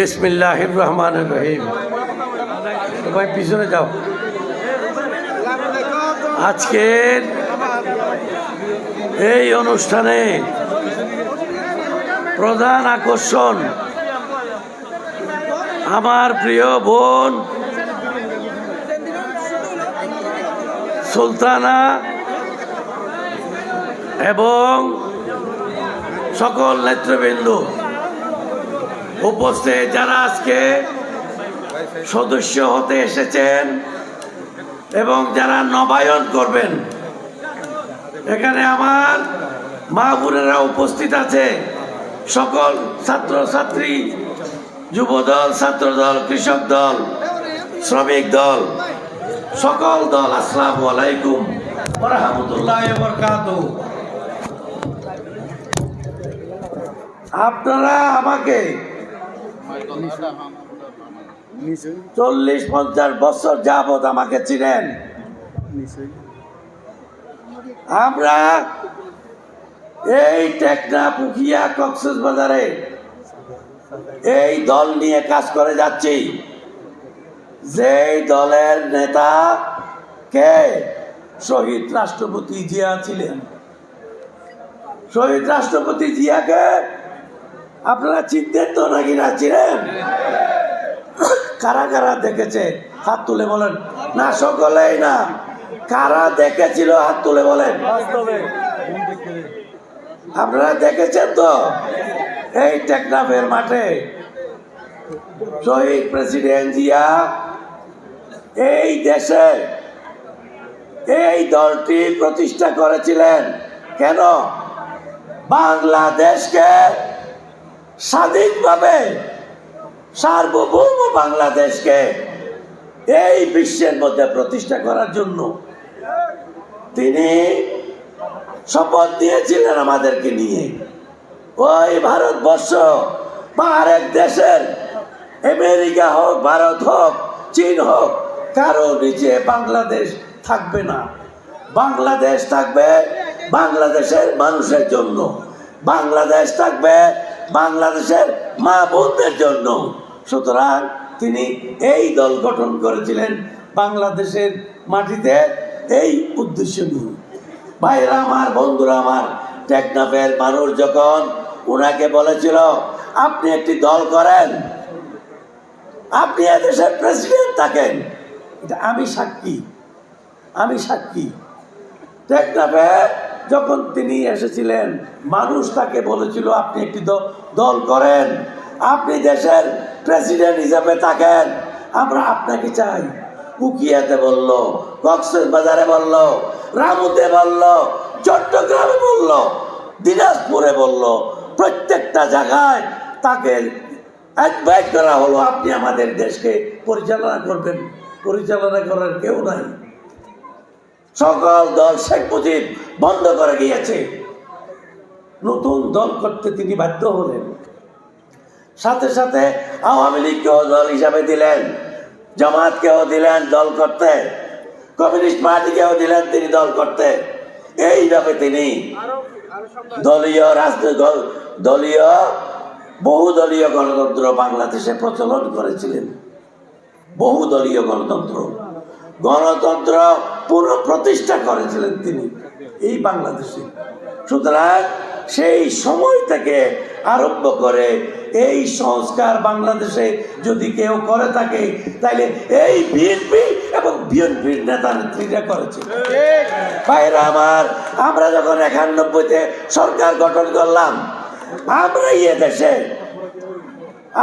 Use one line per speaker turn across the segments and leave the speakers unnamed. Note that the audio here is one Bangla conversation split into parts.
বিসমিল্লাহির রহমান রহিম। সবাই পিছনে যাও। আজকের এই অনুষ্ঠানে প্রধান আকর্ষণ আমার প্রিয় বোন সুলতানা এবং সকল নেতৃবৃন্দ। উপস্থিত যারা আজকে সদস্য হতে এসেছেন এবং যারা নবায়ন করবেন, এখানে আমার মা বোনেরা উপস্থিত আছে। সকল ছাত্র ছাত্রী যুবদল, ছাত্রদল, কৃষক দল, শ্রমিক দল, সকল দল, আসসালামু আলাইকুম আপনারা আমাকে চল্লিশ পঞ্চাশ বছর যাবৎ আমাকে চিনেন। আমরা এই টেকনা কক্সেস বাজারে এই দল নিয়ে কাজ করে যাচ্ছি। যেই দলের নেতা কে? শহীদ রাষ্ট্রপতি জিয়া ছিলেন। শহীদ রাষ্ট্রপতি জিয়াকে আপনারা চিনতেন তো নাকি না ছিলেন কারা কারা দেখেছে? হাত তুলে বলেন। না সকলেই না। কারা দেখেছিল হাত তুলে বলেন। আপনারা দেখেছেন তো? এই টেকনাফের মাঠে শহীদ প্রেসিডেন্ট জিয়া এই দেশে এই দলটি প্রতিষ্ঠা করেছিলেন। কেন? বাংলাদেশকে স্বাধীনভাবে সার্বভৌম বাংলাদেশকে এই বিশ্বের মধ্যে প্রতিষ্ঠা করার জন্য তিনি শপথ দিয়েছিলেন আমাদেরকে নিয়ে। ওই ভারতবর্ষ বা আরেক দেশের, আমেরিকা হোক, ভারত হোক, চীন হোক, কারও নিচে বাংলাদেশ থাকবে না। বাংলাদেশ থাকবে বাংলাদেশের মানুষের জন্য। বাংলাদেশ থাকবে বাংলাদেশের মা বোনদের জন্য। সুতরাং তিনি এই দল গঠন করেছিলেন বাংলাদেশের মাটিতে। এই উদ্দেশ্য নিয়ে। ভাইরা আমার, বন্ধুরা আমার, টেকনাফের মানুষ যখন ওনাকে বলেছিল, আপনি একটি দল করেন, আপনি এদেশের প্রেসিডেন্ট থাকেন। আমি সাক্ষী আমি সাক্ষী। টেকনাফে যখন তিনি এসেছিলেন, মানুষ তাকে বলেছিল, আপনি একটি দল করেন। আপনি দেশের প্রেসিডেন্ট হিসেবে থাকেন। আমরা আপনাকে চাই। উকিয়াতে বলল বাজারে বলল, রামুতে বলল, চট্টগ্রামে বলল, দিনাজপুরে বলল। প্রত্যেকটা জায়গায় তাকে অ্যাডভাইস করা হলো, আপনি আমাদের দেশকে পরিচালনা করবেন। পরিচালনা করার কেউ নাই। সকল দল শেখ মুজিব বন্ধ করে গিয়েছে। নতুন দল করতে তিনি বাধ্য হলেন। সাথে সাথে আওয়ামী লীগকেও দল হিসাবে দিলেন, জামাতকেও দিলেন দল করতে, কমিউনিস্ট পার্টিকেও দিলেন তিনি দল করতে। এইভাবে তিনি দলীয় রাজনৈতিক দলীয়, বহুদলীয় গণতন্ত্র বাংলাদেশে প্রচলন করেছিলেন। বহুদলীয় গণতন্ত্র। গণতন্ত্র পুনঃপ্রতিষ্ঠা করেছিলেন তিনি এই বাংলাদেশে। সুতরাং সেই সময় থেকে আরম্ভ করে এই সংস্কার বাংলাদেশে যদি কেউ করে থাকে তাহলে এই বিএনপি এবং বিএনপির নেতা নেত্রীরা করেছে। ভাইরা আমার, আমরা যখন একানব্বইতে সরকার গঠন করলাম, আমরা ইয়ে দেশে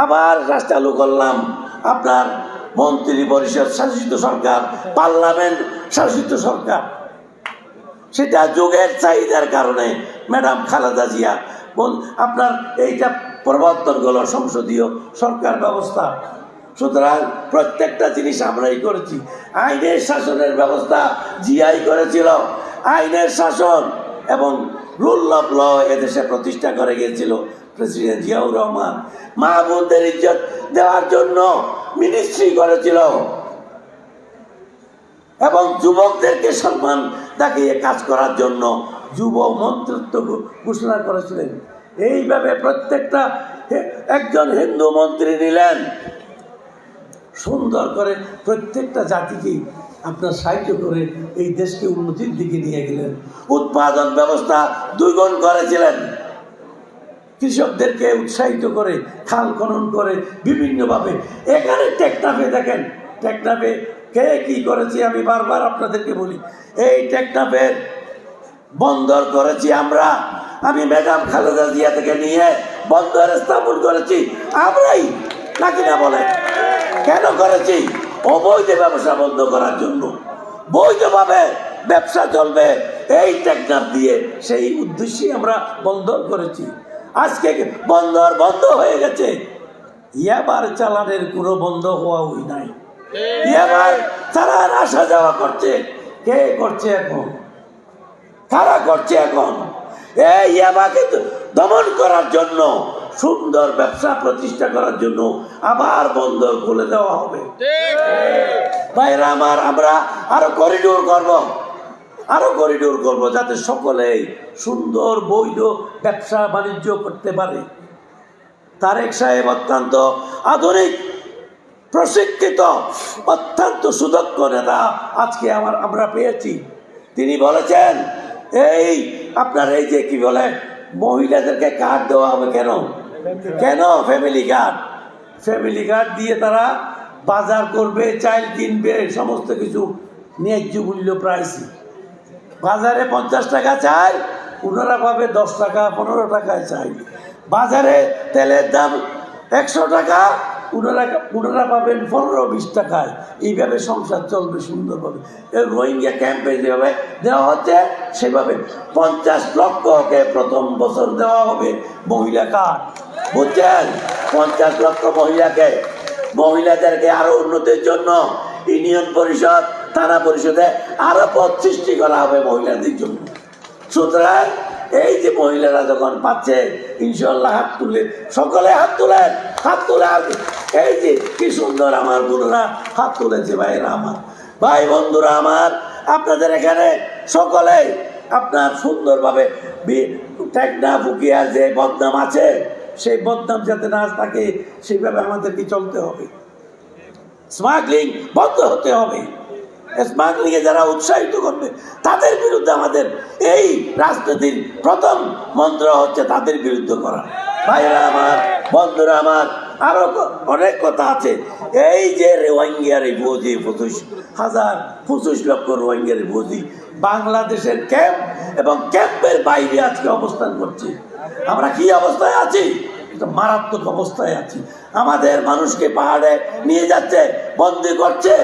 আবার চালু করলাম। আপনার মন্ত্রী পরিষদ শাসিত সরকার, পার্লামেন্ট শাসিত সরকার। সেটা যুগের চাহিদার কারণে, ম্যাডাম খালেদা জিয়া আপনার এইটা প্রবর্তন করল সংসদীয় সরকার ব্যবস্থা। সুতরাং প্রত্যেকটা জিনিস আমরাই করেছি। আইনের শাসনের ব্যবস্থা জিয়াই করেছিল। আইনের শাসন এবং রুল অফ ল এদেশে প্রতিষ্ঠা করে গিয়েছিল প্রেসিডেন্ট জিয়াউর রহমান। মাহবুবদের ইজ্জত দেওয়ার জন্য মিনিস্ট্রি করেছিল এবং যুবকদেরকে সম্মান দেখিয়ে কাজ করার জন্য যুব মন্ত্রিত্ব ঘোষণা করেছিলেন। এইভাবে প্রত্যেকটা একজন হিন্দু মন্ত্রী নিলেন। সুন্দর করে প্রত্যেকটা জাতিকেই আপনার সাহায্য করে এই দেশকে উন্নতির দিকে নিয়ে গেলেন। উৎপাদন ব্যবস্থা দুইগুণ করেছিলেন। কৃষকদেরকে উৎসাহিত করে, খাল খনন করে বিভিন্নভাবে। এখানে টেকনাফে দেখেন, টেকনাফে কে কি করেছি আমি বারবার আপনাদেরকে বলি। এই টেকনাফের বন্দর করেছি আমরা। আমি ম্যাডাম খালেদা জিয়া থেকে নিয়ে বন্দর স্থাপন করেছি। আমরাই, নাকি না বলে কেন করেছি? অবৈধ ব্যবসা বন্ধ করার জন্য। বৈধভাবে ব্যবসা চলবে। এই টেকনাফ দিয়ে সেই উদ্দেশ্যে আমরা বন্দর করেছি। আজকে বন্দর বন্ধ হয়ে গেছে। ইয়াবার চালানের কোনো বন্ধ হওয়া উই নাই। ইয়াবার চালান আসা যাওয়া করছে। কে করছে এখন? কারা করছে এখন। এই ইয়াবাকে দমন করার জন্য সুন্দর ব্যবসা প্রতিষ্ঠা করার জন্য আবার বন্দর খুলে দেওয়া হবে। ভাইরা আমার আমরা আরও করিডোর করব। আরও করিডোর করব যাতে সকলেই সুন্দর, বৈধ ব্যবসা বাণিজ্য করতে পারে। তারেক সাহেব অত্যন্ত আধুনিক, প্রশিক্ষিত, অত্যন্ত সুদক্ষ নেতা আজকে আমার, আমরা পেয়েছি। তিনি বলেছেন, এই আপনার এই যে কি বলে, মহিলাদেরকে কার্ড দেওয়া হবে কেন? কেন ফ্যামিলি কার্ড ফ্যামিলি কার্ড দিয়ে তারা বাজার করবে চাইল কিনবে, সমস্ত কিছু ন্যায্য মূল্য প্রাইস বাজারে পঞ্চাশ টাকা চাই ওনারা পাবে দশ টাকা, পনেরো টাকায় চাই। বাজারে তেলের দাম একশো টাকা ওনারা ওনারা পাবেন পনেরো, বিশ টাকায়। এইভাবে সংসার চলবে সুন্দরভাবে। রোহিঙ্গা ক্যাম্পে যেভাবে দেওয়া হচ্ছে, সেভাবে পঞ্চাশ লক্ষকে প্রথম বছর দেওয়া হবে মহিলা কার্ড। বুঝছেন? পঞ্চাশ লক্ষ মহিলাকে। মহিলাদেরকে আরও উন্নতির জন্য ইউনিয়ন পরিষদ থানা পরিষদে আরও পদ সৃষ্টি করা হবে মহিলাদের জন্য। সুতরাং এই যে মহিলারা যখন পাচ্ছে ইনশাল্লাহ হাত তুলে, সকলে হাত তুলেন, হাত তুলে এই যে কি সুন্দর আমার বোনরা, হাত তুলেছে ভাইরা আমার। ভাই বন্ধুরা আমার, আপনাদের এখানে সকলেই আপনার সুন্দরভাবে টেকনা ফুকিয়ার যে বদনাম আছে, সেই বদনাম যাতে না থাকে, সেইভাবে আমাদেরকে চলতে হবে। স্মাগলিং বন্ধ হতে হবে। এ যারা উৎসাহিত করবে, তাদের বিরুদ্ধে আমাদের এই রাজনীতির প্রথম মন্ত্র হচ্ছে তাদের বিরুদ্ধে করা। ভাইরা আমার, বন্ধুরা আমার, আরও ক- অনেক কথা আছে। এই যে রোহিঙ্গিয়ার এই পঁচিশ হাজার, পঁচিশ লক্ষ রোহিঙ্গিয়ার বুঝি বাংলাদেশের ক্যাম্প এবং ক্যাম্পের বাইরে আজকে অবস্থান করছে। আমরা কি অবস্থায় আছি? একটা মারাত্মক অবস্থায় আছি। আমাদের মানুষকে পাহাড়ে নিয়ে যাচ্ছে, বন্দি করছে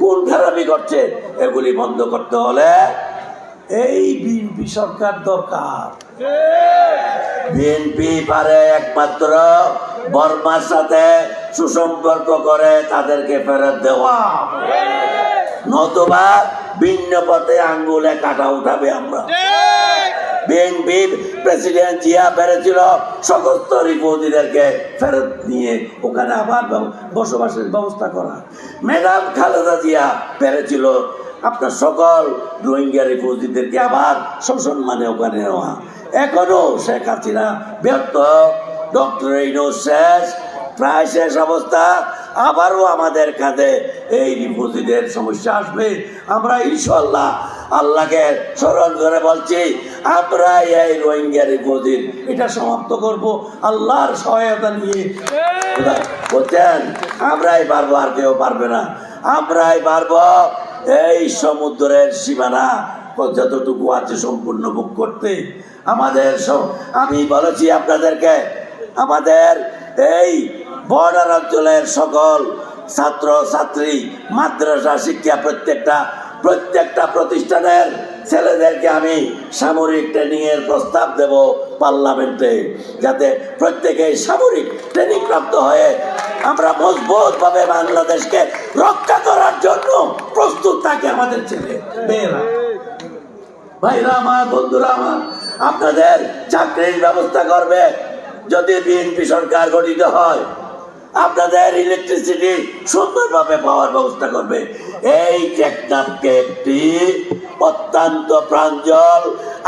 কোন খারাপি করছে। এগুলি বন্ধ করতে হলে এই বিএনপি সরকার দরকার। বিএনপি পারে একমাত্র বর্মার সাথে সুসম্পর্ক করে তাদেরকে ফেরত দেওয়া। নতুবা ভিন্ন পথে আঙ্গুলে কাটা উঠাবে আমরা। বিএনপি প্রেসিডেন্ট জিয়া পেরেছিল সমস্ত রিপোর্টিদেরকে ফেরত নিয়ে ওখানে আবার বসবাসের ব্যবস্থা করা। ম্যাডাম খালেদা জিয়া পেরেছিল আপনার সকল রোহিঙ্গা রিপোর্টিদেরকে আবার শোষণ মানে ওখানে নেওয়া। এখনও শেখ হাসিনা ব্যর্থ। ডক্টর ইনোস শেষ, প্রায় শেষ অবস্থা। আবারও আমাদের কাঁধে এই রিপোজিটের সমস্যা আসবে। আমরা ইনশাল্লাহ আল্লাহকে স্মরণ করে বলছি আমরা এই রোহিঙ্গা রিপোজিট এটা সমাপ্ত করব আল্লাহর সহায়তা নিয়ে। বলছেন আমরাই পারব আর কেউ পারবে না। আমরাই পারব এই সমুদ্রের সীমানা যতটুকু আছে সম্পূর্ণ বুক করতে। আমাদের সব- আমি বলেছি আপনাদেরকে আমাদের এই বর্ডার অঞ্চলের সকল ছাত্র ছাত্রী মাদ্রাসা শিক্ষা প্রত্যেকটা প্রত্যেকটা প্রতিষ্ঠানের ছেলেদেরকে আমি সামরিক ট্রেনিং এর প্রস্তাব দেব পার্লামেন্টে, যাতে প্রত্যেকে সামরিক ট্রেনিং প্রাপ্ত হয়ে আমরা মজবুতভাবে বাংলাদেশকে রক্ষা করার জন্য প্রস্তুত থাকে আমাদের ছেলে, মেয়েরা। ভাইরা আমার, বন্ধুরা আমার, আপনাদের চাকরির ব্যবস্থা করবে যদি বিএনপি সরকার গঠিত হয়। আপনাদের ইলেকট্রিসিটি সুন্দরভাবে পাওয়ার ব্যবস্থা করবে। এই টেকনাফকে একটি অত্যন্ত প্রাঞ্জল,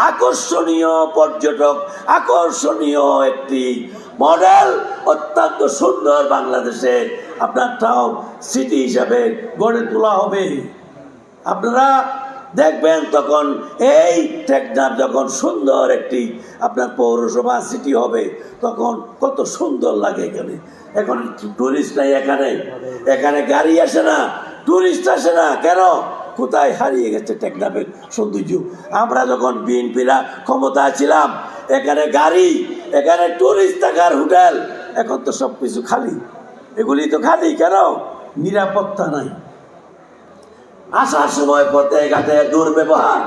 আকর্ষণীয় পর্যটক, আকর্ষণীয় একটি মডেল অত্যন্ত সুন্দর বাংলাদেশে আপনার টাউন সিটি হিসাবে গড়ে তোলা হবে। আপনারা দেখবেন তখন এই টেকনাফ যখন সুন্দর একটি আপনার পৌরসভা সিটি হবে, তখন কত সুন্দর লাগে এখানে। এখন টুরিস্ট নাই এখানে। এখানে গাড়ি আসে না টুরিস্ট আসে না। কেন? কোথায় হারিয়ে গেছে টেকনাফের সৌন্দর্য? আমরা যখন বিএনপিরা ক্ষমতায় ছিলাম, এখানে গাড়ি, এখানে টুরিস্ট থাকার হোটেল, এখন তো সব কিছু খালি। এগুলি তো খালি, কেন? নিরাপত্তা নাই। আসার সময় পথে ঘাটে দুর্ব্যবহার।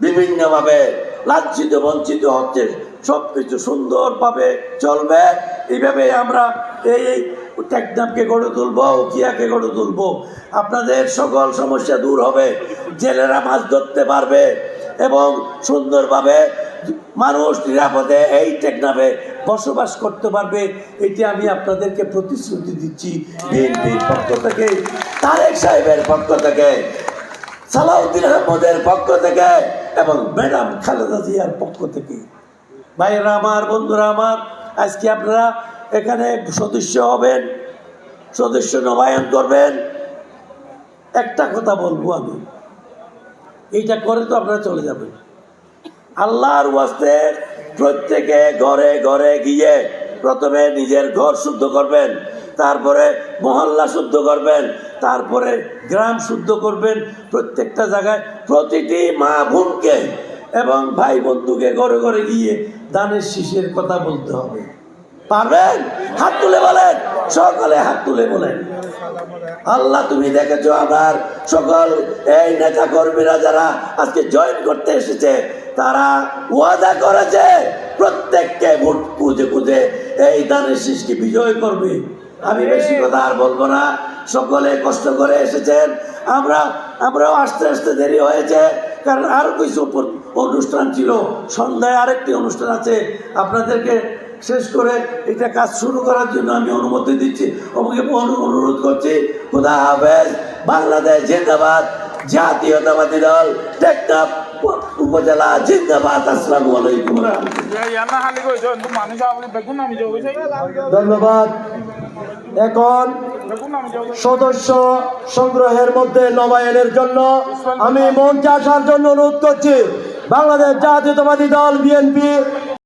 বিভিন্নভাবে লাঞ্ছিত, বঞ্চিত হচ্ছে সব কিছু সুন্দরভাবে চলবে। এইভাবে আমরা এই টেকনামকে গড়ে তুলবো, উকিয়াকে গড়ে তুলবো। আপনাদের সকল সমস্যা দূর হবে। জেলেরা মাছ ধরতে পারবে এবং সুন্দরভাবে মানুষ নিরাপদে এই টেকনামে বসবাস করতে পারবে। এটি আমি আপনাদেরকে প্রতিশ্রুতি দিচ্ছি। বিএনপির পক্ষ থেকে। তারেক সাহেবের পক্ষ থেকে, সালাউদ্দিন আহমদের পক্ষ থেকে এবং ম্যাডাম খালেদা জিয়ার পক্ষ থেকে। ভাইয়েরা আমার, বন্ধুরা আমার, আজকে আপনারা এখানে সদস্য হবেন, সদস্য নবায়ন করবেন। একটা কথা বলব আমি। এইটা করে তো আপনারা চলে যাবেন। আল্লাহর ওয়াস্তে প্রত্যেকে ঘরে ঘরে গিয়ে প্রথমে নিজের ঘর শুদ্ধ করবেন, তারপরে মহল্লা শুদ্ধ করবেন তারপরে গ্রাম শুদ্ধ করবেন প্রত্যেকটা জায়গায়। প্রতিটি মা বোনকে এবং ভাই বন্ধুকে ঘরে ঘরে গিয়ে দানের শিশের কথা বলতে হবে। পারবেন? হাত তুলে বলেন। সকলে হাত তুলে বলেন। আল্লাহ, তুমি দেখেছ আমার সকল এই নেতা কর্মীরা যারা আজকে জয়েন করতে এসেছে, তারা ওয়াদা করেছে, প্রত্যেককে ভোট খুঁজে খুঁজে এই দানের শীষকে বিজয় করবে। আমি বেশি কথা আর বলব না। সকলে কষ্ট করে এসেছেন। আমরা আমরাও আস্তে আস্তে দেরি হয়েছে কারণ আরও কিছু অনুষ্ঠান ছিল। সন্ধ্যায় আরেকটি অনুষ্ঠান আছে। আপনাদেরকে শেষ করে এটা কাজ শুরু করার জন্য আমি অনুমতি দিচ্ছি। আমাকে অনুরোধ করছি। খুদা হাফেজ। বাংলাদেশ জিন্দাবাদ। জাতীয়তাবাদী দল। টেকনাফ উপজেলা জিন্দাবাদ। আসসালামু আলাইকুম।
ধন্যবাদ। এখন সদস্য সংগ্রহের মধ্যে নবায়নের জন্য আমি মঞ্চে আসার জন্য অনুরোধ করছি। বাংলাদেশ জাতীয়তাবাদী দল, বিএনপি।